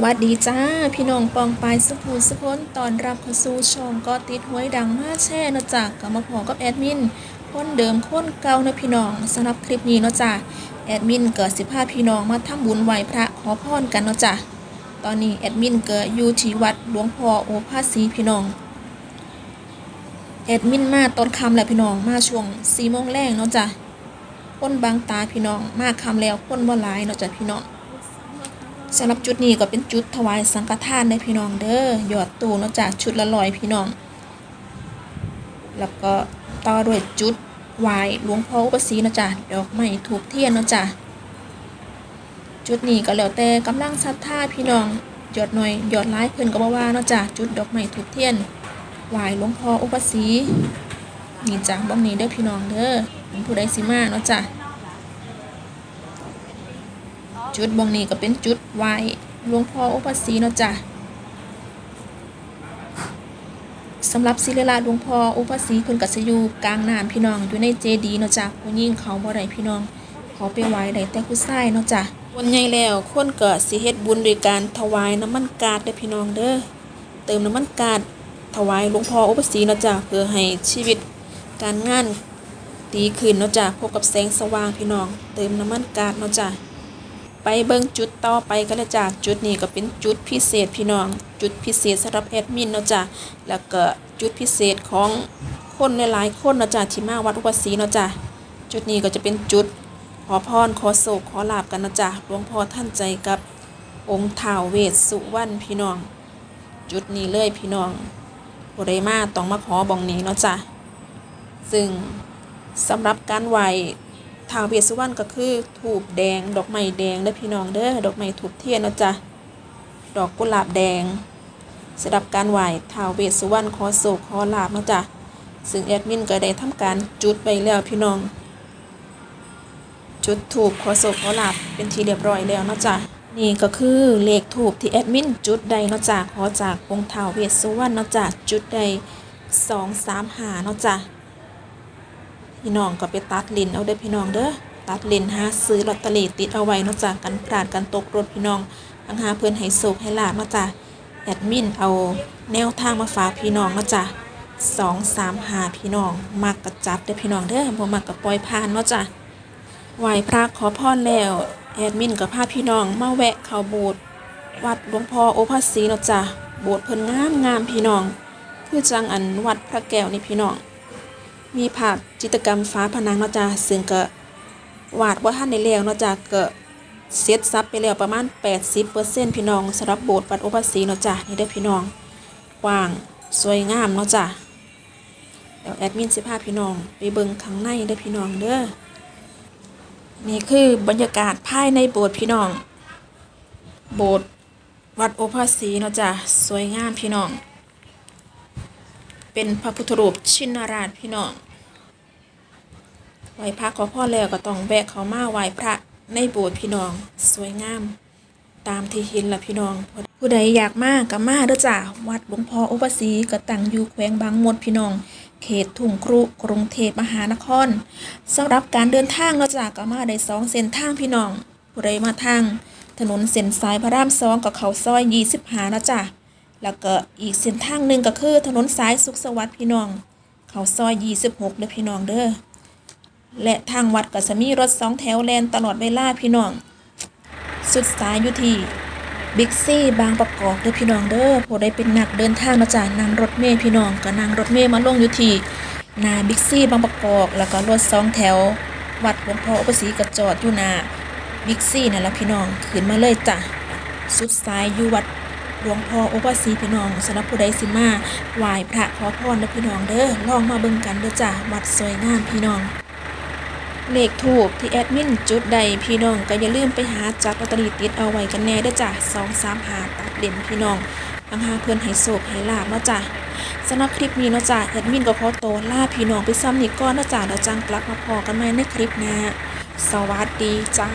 สวัสดีจ้า พี่น้องปองปายสุภูสุพนตอนรับเข้าสู่ช่องก็ติดห้วยดังมาแช่เนะจ้ะกับมาพอกับแอดมินคนเดิมคนเก่านะพี่น้องสำหรับคลิปนี้เนาะจ้ะแอดมินเกิดสิพาพี่น้องมาทำบุญไหว้พระขอพรกันเนาะจ้ะตอนนี้แอดมินเกิดอยู่ที่วัดหลวงพ่อโอภาสีพี่น้องแอดมินมาตอนคำแหละพี่น้องมาช่วงสี่โมงแรงเนาะจ้ะคนบางตาพี่น้องมาคำแล้วคนบ่หลายเนาะจ้ะพี่น้อง สำหรับจุดนี้ก็เป็นจุดถวายสังฆทานเด้อพี่น้องเด้อหยอดตู้นาะจากชุดละร้อยพี่น้อง แล้วก็ต่อด้วยจุดไหวายหลวงพ่ออุปสีนะจ้ะดอกไม้ถูกเทียนนะจ้ะจุดนี้ก็แล้วแต่กำลังศรัทธาพี่น้องหยอดหน่อยหยอดหลายเพิ่นก็บ่ว่านะจ้ะจุดดอกไม้ถูกเทียนไหวายหลวงพ่ออุปสีนี่จ้ะบ้องนี้เด้อพี่น้องเด้อเป็นผู้ใดสิมาเนาะจ้ะ จุดบองนี้ก็เป็นจุดไหวหลวงพ่ออุปสีเนาะจ้ะสำหรับศิลาหลวงพ่ออุปสีเพิ่นก็สิอยู่กลางน้ำพี่น้องอยู่ในเจดีเนาะจ้ะผู้หญิงเขาบ่ได้พี่น้องขาไปไหว้ได้แต่ผู้ชายเนาะจ้ะวันใหญ่แล้วคนก็สิเฮ็ดบุญโดยการถวายน้ำมันกาดเด้อพี่น้องเด้อเติมน้ำมันกาดถวายหลวงพ่ออุปสีเนาะจ้ะเพื่อให้ชีวิตการงานดีขึ้นเนาะจ้ะพบกับแสงสว่างพี่น้อง เติมน้ำมันกาดเนาะจ้ะ ไปเบิ่งจุดต่อไปก็เลยจ้ะจุดนี้ก็เป็นจุดพิเศษพี่น้อง จุดพิเศษสำหรับแอดมินเนาะจ้ะแล้วก็จุดพิเศษของคนหลายๆคนเนาะจ้ะที่มาวัดอุปสีเนาะจ้ะจุดนี้ก็จะเป็นจุดขอพรขอโศกขอลาบกันเนาะจ้ะหลวงพ่อท่านใจกับองค์ท้าวเวสสุวรรณพี่น้อง จุดนี้เลยพี่น้องผู้ใดมาต้องมาขอบองนี้เนาะจ้ะซึ่งสำหรับการไหว ทาวเวสสุวรรณก็คือถูบแดง ดอกไม้แดงเด้อพี่น้องเด้อดอกไม้ถูบเทียนเนาะจ้ะดอกกุหลาบแดงสำหรับการไหว้ทาวเวสสุวรรณขอโศกขอลาบเนาะจ้ะซึ่งแอดมินก็ได้ทำการจุดไปแล้วพี่น้อง จุดถูกขอโศกขอลาบเป็นที่เรียบร้อยแล้วเนาะจ้ะนี่ก็คือเลขถูกที่แอดมินจุดใดเนาะจ้ะขอจากองค์ท้าวเวสสุวรรณเนาะจ้ะจุดใดสองสามหาเนาะจ้ะ พี่น้องก็ไปตัดลินเอาเด้อพี่น้องเด้อตัดลินหาซื้อลอตเตอรี่ติดเอาไว้นาะจ้ะกันพลาดกันตกรถพี่น้องทังหาเพื่อนให้โศกให้ลาบนาะจ้ะแอดมินเอาแนวทางมาฝากพี่น้องนาะจ้ะสองสามหาพี่น้องมักกระจับเด้อพี่น้องเด้อบ่มักกระปล่อยผ่านนาะจ้ะไหวพระขอพรแล้วแอดมินกับพาพี่น้องมาแวะเข้าโบสถ์วัดหลวงพ่อโอภาสีเนาะจ้ะโบสถ์เพิ่นงามงามพี่น้อง คือจังอันวัดพระแก้วนี่พี่น้อง มีภาพจิตรกรรมฟ้าผนังเนาะจ้ะซึ่งก็วาดว่าท่านในแล้วเนาะจ้ะก็เสร็จซับไปแล้วประมาณ 80%พี่น้องสำหรับโบสถ์วัดโอภาสีเนาะจ้ะนี่เด้อพี่น้องกว้างสวยงามเนาะจ้ะเดี๋ยวแอดมินสิพาพี่น้องไปเบิ่งข้างในเด้อพี่น้องเด้อนี่คือบรรยากาศภายในโบสถ์พี่น้อง โบสถ์วัดโอภาสีเนาะจ้ะสวยงามพี่น้อง เป็นพระพุทธรูปชินราชพี่น้องไหว้พระขอพ่อแล้วก็ต้องแวะเขามาไหว้พระในโบสถ์พี่น้อง สวยงาม ตามที่เห็นละพี่น้อง ผู้ใดอยากมากก็มาเด้อจ้าวัดหลวงพ่ออุปสีก็ตั้งอยู่แขวงบางมดพี่น้อง เขตทุ่งครุกรุงเทพมหานครสำหรับการเดินทางเนาะจ้าก็มาได้สองเส้นทางพี่น้อง ผู้ใดมาทาง ถนนเส้นสายพระรามสองกับเขาซอยยี่สิบหานะจ้ะ แล้วก็อีกเส้นทางหนึ่งก็คือถนนสายสุขสวัสดิ์พี่น้อง เขาซอย 26เด้อพี่น้องเด้อ และทางวัดก็จะมีรถสองแถวแลนตลอดเวลาพี่น้อง สุดสายอยู่ที่บิ๊กซี่บางประกอบเด้อพี่น้องเด้อผู้ใดเป็นนักเดินทางมาจากนั่งรถเมล์พี่น้องก็นั่งรถเมล์มาลงอยู่ที่นาบิ๊กซี่บางประกอบแล้วก็รถสองแถว วัดหลวงพ่ออุปสีกระจอดอยู่นาบิ๊กซี่นั่นแหละพี่น้องขึ้นมาเลยจ้ะสุดสายอยู่วัด หลวงพ่อโอปาสีพี่น้องสำหรับผู้ใดสิมาไหว้พระขอพรเด้อพี่น้องเด้อลองมาเบิ่งกันเด้อจ้ะวัดสวยงามพี่น้องเลขถูกที่แอดมินจุดใดพี่น้องก็อย่าลืมไปหาจับลอตเตอรี่ติดเอาไว้กันแน่เด้อจ้ะสองสามหาตัดเด่นพี่น้องอังหาเพื่อนให้โศกให้ลาบเนาะจ้ะสำหรับคลิปนี้เนาะจ้ะแอดมินก็ขอโตวลาพี่น้องไปซ้ำนี่ก่อนเนาะจ้ะแล้วจังกลับมาพอกันใหม่ในคลิปหน้าสวัสดีจ้า